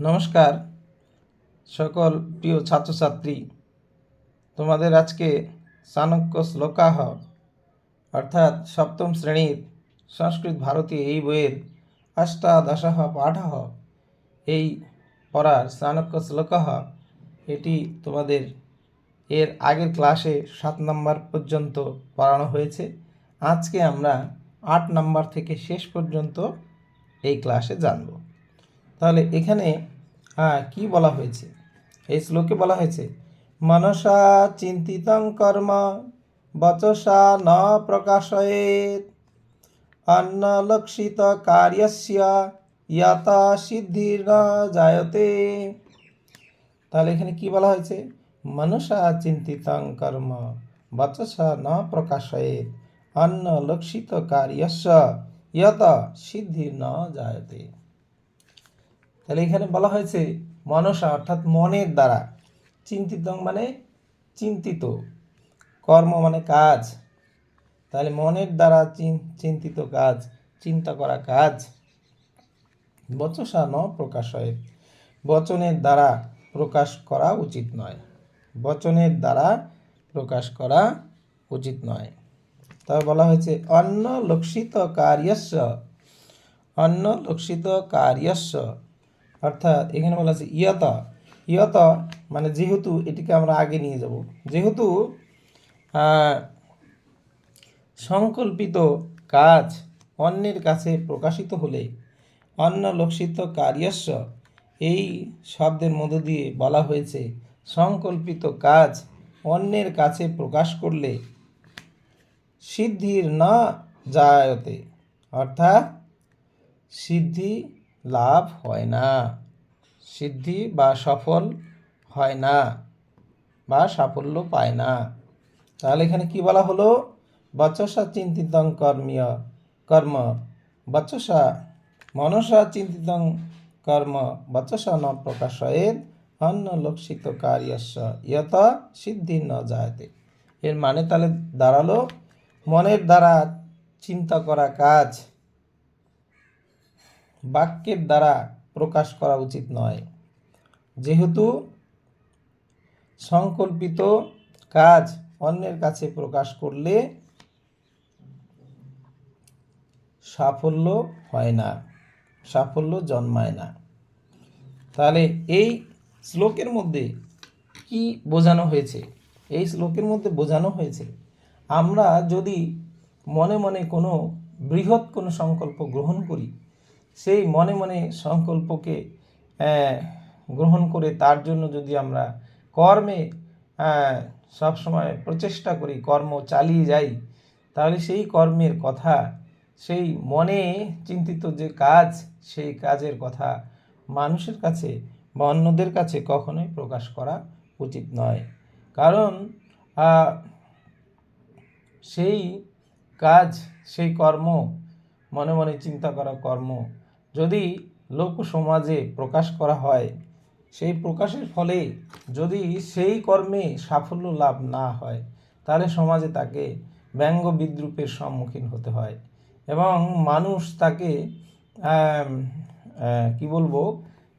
নমস্কার, সকল প্রিয় ছাত্রছাত্রী। তোমাদের আজকে চাণক্য শ্লোকাহ, অর্থাৎ সপ্তম শ্রেণির সংস্কৃত ভারতী এই বইয়ের অষ্টাদশহ পাঠহ এই পড়ার চাণক্য শ্লোকাহ, এটি তোমাদের এর আগের ক্লাসে সাত নম্বর পর্যন্ত পড়ানো হয়েছে। আজকে আমরা আট নম্বর থেকে শেষ পর্যন্ত এই ক্লাসে জানব। তাহলে এখানে কি বলা হয়েছে? এই শ্লোকে বলা হয়েছে, মনসা চিন্তিতং কর্ম, বচসা ন প্রকাশয়েত, অন্নলক্ষিত কার্যস্য ইয়াতা সিদ্ধির ন জায়তে। তাহলে এখানে কি বলা হয়েছে? মনসা চিন্তিতং কর্ম, বচসা ন প্রকাশয়েত অন্ন লক্ষিত কার্যস্য ইয়ত সিদ্ধি ন জায়তে। তাহলে এখানে বলা হয়েছে মনসা, অর্থাৎ মনের দ্বারা। চিন্তিত মানে চিন্তিত। কর্ম মানে কাজ। তাহলে মনের দ্বারা চিন- চিন্তিত কাজ, চিন্তা করা কাজ। বচসা ন প্রকাশ হয় বচনের দ্বারা প্রকাশ করা উচিত নয়। বচনের দ্বারা প্রকাশ করা উচিত নয়। তবে বলা হয়েছে অন্য লক্ষিত কার্যস্য অন্য লক্ষিত কার্যস্য অর্থাৎ এখানে বলা আছে ইয়ত। ইয়ত মানে যেহেতু এটিকে আমরা আগে নিয়ে যাব। যেহেতু সংকল্পিত কাজ অন্যের কাছে প্রকাশিত হলে অন্য লক্ষিত কার্যস্ব, এই শব্দের মধ্য দিয়ে বলা হয়েছে, সংকল্পিত কাজ অন্যের কাছে প্রকাশ করলে সিদ্ধির না জায়তে অর্থাৎ সিদ্ধি লাভ হয় না, সিদ্ধি বা সফল হয় না বা সাফল্য পায় না। তাহলে এখানে কি বলা হলো? বচসা চিন্তিতং কর্মীয়, কর্ম। বচসা, মনসা চিন্তিতং কর্ম। বচসা ন প্রকাশয়েদ অন্য লক্ষিত কার্যস্য, ইয়ত সিদ্ধি ন যায়তে এর মানে তাহলে দাঁড়াল, মনের দ্বারা চিন্তা করা কাজ। বাক্যের দ্বারা প্রকাশ করা উচিত নয়। যেহেতু সংকল্পিত কাজ অন্যের কাছে প্রকাশ করলে সাফল্য হয় না, সাফল্য জন্মায় না। তাহলে এই শ্লোকের মধ্যে কি বোঝানো হয়েছে? এই শ্লোকের মধ্যে বোঝানো হয়েছে, আমরা যদি মনে মনে কোনো বৃহৎ কোনো সংকল্প গ্রহণ করি সেই মনে মনে সংকল্পকে গ্রহণ করে তার জন্য যদি আমরা কর্মে সবসময় প্রচেষ্টা করি, কর্ম চালিয়ে যাই, তাহলে সেই কর্মের কথা, সেই মনে চিন্তিত যে কাজ, সেই কাজের কথা মানুষের কাছে বা অন্যদের কাছে কখনোই প্রকাশ করা উচিত নয়। কারণ সেই কাজ, সেই কর্ম, মনে মনে চিন্তা করা কর্ম যদি লোক সমাজে প্রকাশ করা হয়, সেই প্রকাশের ফলে যদি সেই কর্মে সাফল্য লাভ না হয়, তাহলে সমাজে তাকে ব্যঙ্গ বিদ্রুপের সম্মুখীন হতে হয় এবং মানুষ তাকে কি বলব,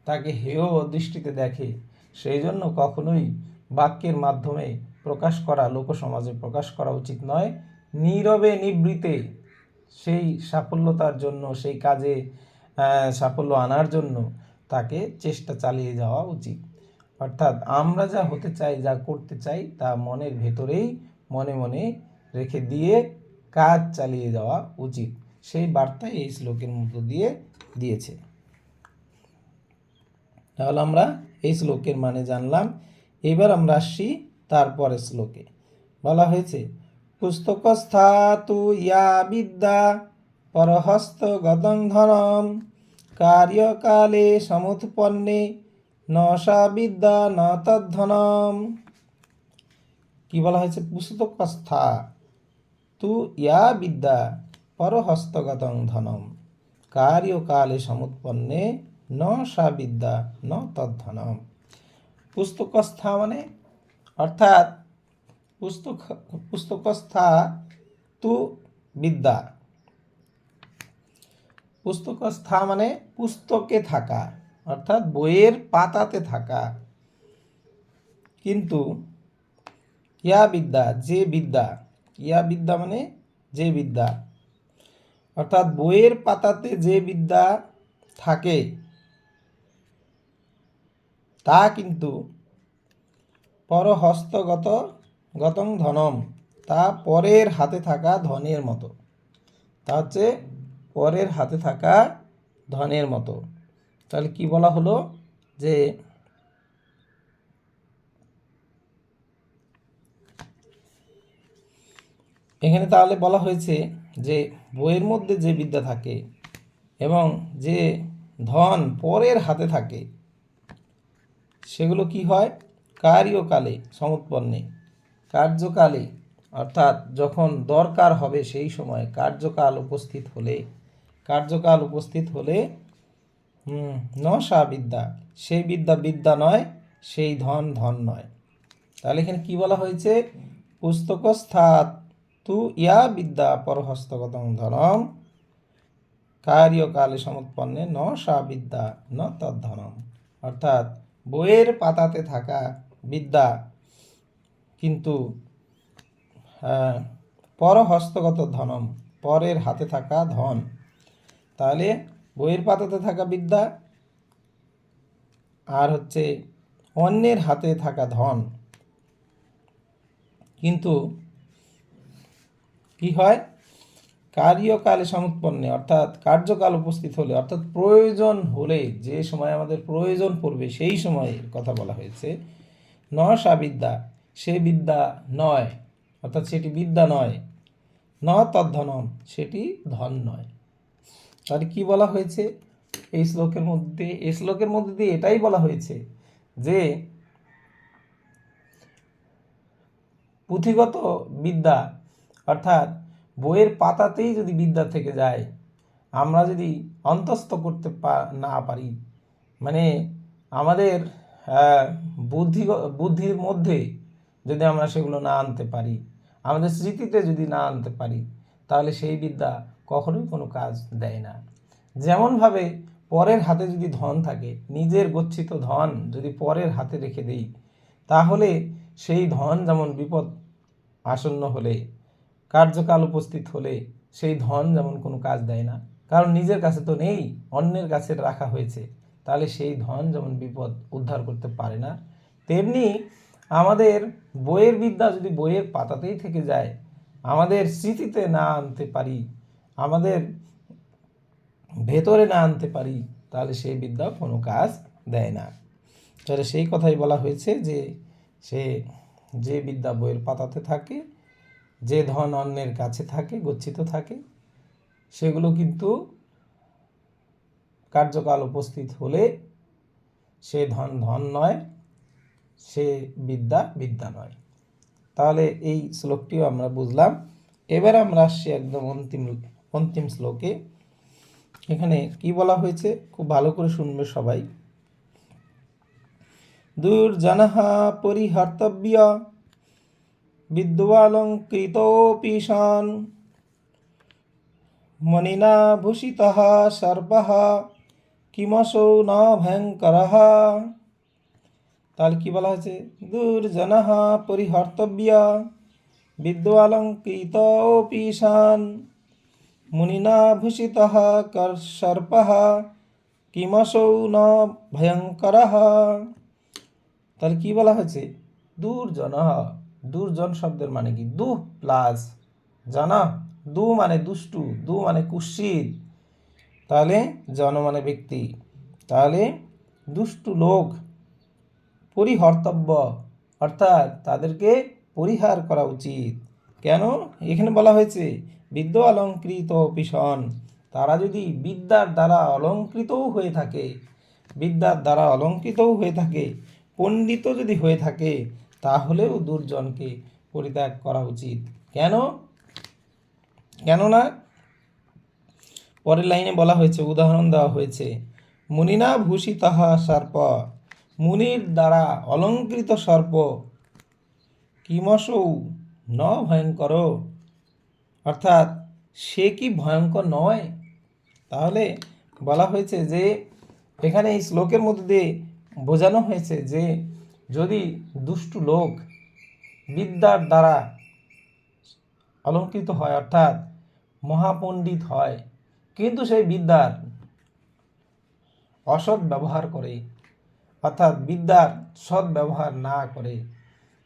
তাকে হেয় দৃষ্টিতে দেখে। সেই জন্য কখনোই বাক্যের মাধ্যমে প্রকাশ করা লোক সমাজে প্রকাশ করা উচিত নয়। নীরবে নিবৃতে সেই সাফল্যতার জন্য, সেই কাজে সাফল্য আনার জন্য তাকে চেষ্টা চালিয়ে যাওয়া উচিত। অর্থাৎ আমরা যা হতে চাই, যা করতে চাই, তা মনের ভেতরেই মনে মনে রেখে দিয়ে কাজ চালিয়ে যাওয়া উচিত। সেই বার্তা এই শ্লোকের মধ্য দিয়ে দিয়েছে। তাহলে আমরা এই শ্লোকের মানে জানলাম। এবার আমরা আসছি তারপরে শ্লোকে। বলা হয়েছে পুস্তকস্থা তু ইয়া বিদ্যা পরহস্ত গতং ধনম কার্যকালে সমুৎপন্নে ন সা বিদ্যা ন তদ্ধনম। কি বলা হয়েছে? পুস্তকস্থা তু ইয়া বিদ্যা পরহস্তগতং ধনম। কার্যকালে সমুৎপন্নে ন সা বিদ্যা ন তদ্ধনম। পুস্তকস্থা মানে? অর্থাৎ পুস্তক পুস্তকস্থা তু বিদ্যা। পুস্তকস্থা মানে পুস্তকে থাকা, অর্থাৎ বইয়ের পাতাতে থাকা। কিন্তু ইয়া বিদ্যা, যে বিদ্যা, ইয়া বিদ্যা মানে যে বিদ্যা, অর্থাৎ বইয়ের পাতাতে যে বিদ্যা থাকে, তা কিন্তু পরহস্তগত গতং ধনম, তা পরের হাতে থাকা ধনের মতো। তা হচ্ছে পরের হাতে থাকা ধনের মতো। তাহলে কি বলা হলো? যে এখানে তাহলে বলা হয়েছে যে বইয়ের মধ্যে যে বিদ্যা থাকে এবং যে ধন পরের হাতে থাকে, সেগুলো কি হয়? কার্যকালে, সমুৎপন্নে। কার্যকালে, অর্থাৎ যখন দরকার হবে সেই সময় কার্যকাল উপস্থিত হলে কার্যকাল উপস্থিত হলে হুম, নশা বিদ্যা সেই বিদ্যা বিদ্যা নয় সেই ধন ধন নয়। তাহলে এখানে কি বলা হয়েছে? পুস্তকস্থাত তু ইয়া বিদ্যা পরহস্তগতং ধনম। কার্যকালে সমৎপন্নে ন সা বিদ্যা ন তদ্ধনম অর্থাৎ বইয়ের পাতাতে থাকা বিদ্যা কিন্তু পরহস্তগত ধনম পরের হাতে থাকা ধন। তাহলে বইয়ের পাতাতে থাকা বিদ্যা আর হচ্ছে অন্যের হাতে থাকা ধন। কিন্তু কি হয়? কার্যকালে সমুৎপন্নে, অর্থাৎ কার্যকাল উপস্থিত হলে, অর্থাৎ প্রয়োজন হলে, যে সময় আমাদের প্রয়োজন পড়বে, সেই সময়ের কথা বলা হয়েছে। নশা বিদ্যা, সে বিদ্যা নয়, অর্থাৎ সেটি বিদ্যা নয়। ন তদ্ধনম সেটি ধন নয়। তাহলে কি বলা হয়েছে? এই শ্লোকের মধ্যে, এই শ্লোকের মধ্যে দিয়ে এটাই বলা হয়েছে যে পুঁথিগত বিদ্যা, অর্থাৎ বইয়ের পাতাতেই যদি বিদ্যা থেকে যায়, আমরা যদি অন্তস্থ করতে না পারি মানে আমাদের বুদ্ধি, বুদ্ধির মধ্যে যদি আমরা সেগুলো না আনতে পারি, আমাদের স্মৃতিতে যদি না আনতে পারি, তাহলে সেই বিদ্যা কখনোই কোনো কাজ দেয় না। যেমনভাবে পরের হাতে যদি ধন থাকে, নিজের গচ্ছিত ধন যদি পরের হাতে রেখে দেই, তাহলে সেই ধন যেমন বিপদ আসন্ন হলে, কার্যকাল উপস্থিত হলে সেই ধন যেমন কোনো কাজ দেয় না। কারণ নিজের কাছে তো নেই, অন্যের কাছে রাখা হয়েছে, তাহলে সেই ধন যেমন বিপদ উদ্ধার করতে পারে না। তেমনি আমাদের বইয়ের বিদ্যা যদি বইয়ের পাতাতেই থেকে যায়, আমাদের স্মৃতিতে না আনতে পারি আমাদের ভেতরে না আনতে পারি, তাহলে সেই বিদ্যা কোনো কাজ দেয় না। তাহলে সেই কথাই বলা হয়েছে যে, সে যে বিদ্যা বইয়ের পাতাতে থাকে, যে ধন অন্যের কাছে থাকে, গচ্ছিত থাকে, সেগুলো কিন্তু কার্যকাল উপস্থিত হলে সে ধন ধন নয়, সে বিদ্যা বিদ্যা নয়। তাহলে এই শ্লোকটিও আমরা বুঝলাম। এবার আমরা আসছি একদম অন্তিম অন্তিম শ্লোকে। এখানে কি বলা হয়েছে? খুব ভালো করে শুনবে সবাই। দুর্জনः পরিহর্তব্য বিদ্বালঙ্কৃতোऽপীশান মণিনা ভূষিতः সর্পः কিমসৌ ন ভয়ঙ্করः তাহলে কি বলা হয়েছে? দুর্জনः পরিহর্তব্য বিদ্বালঙ্কৃতোऽপীশান মুনিনা ভূষিত সর্পः কিমসৌ ন ভয়ঙ্কর তাহলে কি বলা হয়েছে? দুর্জন দুর্জন শব্দের মানে কি? দু প্লাস, জানা? দু মানে দুষ্টু, দু মানে কুৎসিত। তাহলে জন মানে ব্যক্তি। তাহলে দুষ্টু লোক, পরিহর্তব্য, অর্থাৎ তাদেরকে পরিহার করা উচিত। কেন? এখানে বলা হয়েছে বিদ্য অলঙ্কৃত পিষণ তারা যদি বিদ্যার দ্বারা অলঙ্কৃতও হয়ে থাকে, বিদ্যার দ্বারা অলঙ্কৃতও হয়ে থাকে পণ্ডিত যদি হয়ে থাকে, তাহলেও দুর্জনকে পরিত্যাগ করা উচিত। কেন? কেননা, পরের লাইনে বলা হয়েছে, উদাহরণ দেওয়া হয়েছে, মুনিনা ভূষিতাহা সর্প, মুনির দ্বারা অলঙ্কৃত সর্প, কিমসৌ ন ভয়ঙ্কর অর্থাৎ সে কি ভয়ঙ্কর নয়? তাহলে বলা হয়েছে যে এখানে এই শ্লোকের মধ্যে দিয়ে বোঝানো হয়েছে যে যদি দুষ্টু লোক বিদ্যার দ্বারা অলঙ্কৃত হয়, অর্থাৎ মহাপণ্ডিত হয়, কিন্তু সেই বিদ্যার অসৎ ব্যবহার করে, অর্থাৎ বিদ্যার সৎ ব্যবহার না করে,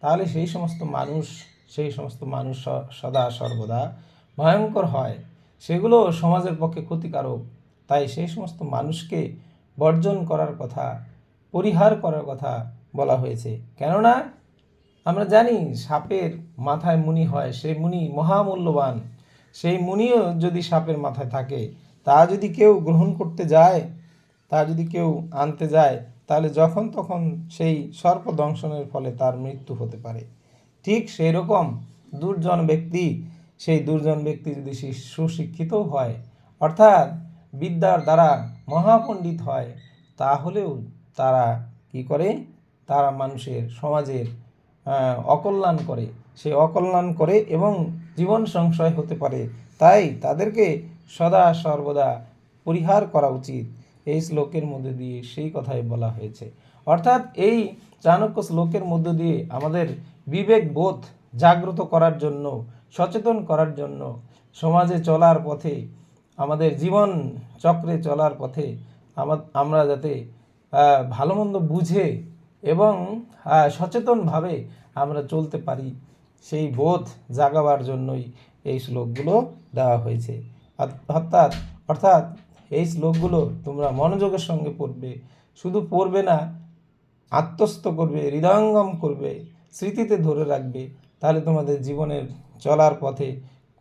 তাহলে সেই সমস্ত মানুষ সেই সমস্ত মানুষ সদা সর্বদা ভয়ঙ্কর হয়। সেগুলো সমাজের পক্ষে ক্ষতিকারক। তাই সেই সমস্ত মানুষকে বর্জন করার কথা, পরিহার করার কথা বলা হয়েছে। কেননা আমরা জানি সাপের মাথায় মুনি হয়, সেই মুনি মহামূল্যবান। সেই মুনিও যদি সাপের মাথায় থাকে, তা যদি কেউ গ্রহণ করতে যায়, তা যদি কেউ আনতে যায়, তাহলে যখন তখন সেই সর্প দংশনের ফলে তার মৃত্যু হতে পারে। ঠিক সেই রকম দুর্জন ব্যক্তি, সেই দুর্জন ব্যক্তি যদি সুশিক্ষিত হয়, অর্থাৎ বিদ্যার দ্বারা মহাপণ্ডিত হয়, তাহলেও তারা কি করে? তারা মানুষের সমাজের অকল্যাণ করে। সে অকল্যাণ করে এবং জীবন সংশয় হতে পারে। তাই তাদেরকে সদা সর্বদা পরিহার করা উচিত। এই শ্লোকের মধ্যে দিয়ে সেই কথাই বলা হয়েছে। অর্থাৎ এই চাণক্য শ্লোকের মধ্য দিয়ে আমাদের বিবেক বোধ জাগ্রত করার জন্য, সচেতন করার জন্য সমাজে চলার পথে, আমাদের জীবন চক্রে চলার পথে আমরা যাতে ভালো মন্দ বুঝে এবং সচেতনভাবে আমরা চলতে পারি, সেই বোধ জাগাবার জন্যই এই শ্লোকগুলো দেওয়া হয়েছে। অর্থাৎ অর্থাৎ এই শ্লোকগুলো তোমরা মনোযোগের সঙ্গে পড়বে। শুধু পড়বে না, আত্মস্থ করবে, হৃদয়ঙ্গম করবে স্মৃতিতে ধরে রাখবে, তাহলে তোমাদের জীবনের চলার পথে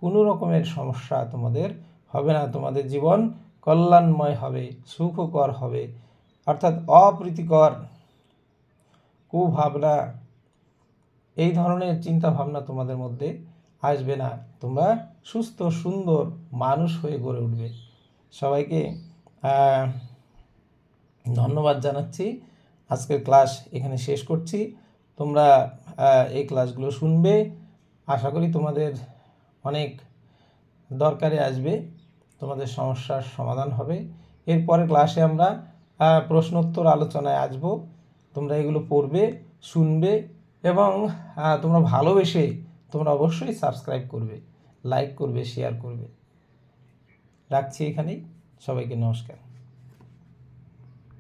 কোনো রকমের সমস্যা তোমাদের হবে না। তোমাদের জীবন কল্যাণময় হবে, সুখকর হবে। অর্থাৎ অপ্রীতিকর কুভাবনা, এই ধরনের চিন্তা ভাবনা তোমাদের মধ্যে আসবে না। তোমরা সুস্থ, সুন্দর মানুষ হয়ে গড়ে উঠবে। সবাইকে ধন্যবাদ জানাচ্ছি। আজকের ক্লাস এখানে শেষ করছি। তোমরা এই ক্লাসগুলো শুনবে। আশা করি তোমাদের অনেক দরকারে আসবে। তোমাদের সমস্যার সমাধান হবে। এরপরে ক্লাসে আমরা প্রশ্নোত্তর আলোচনায় আসব। তোমরা এগুলো পড়বে, শুনবে এবং তোমরা ভালোবেসে তোমরা অবশ্যই সাবস্ক্রাইব করবে, লাইক করবে, শেয়ার করবে। রাখছি এখানেই। সবাইকে নমস্কার।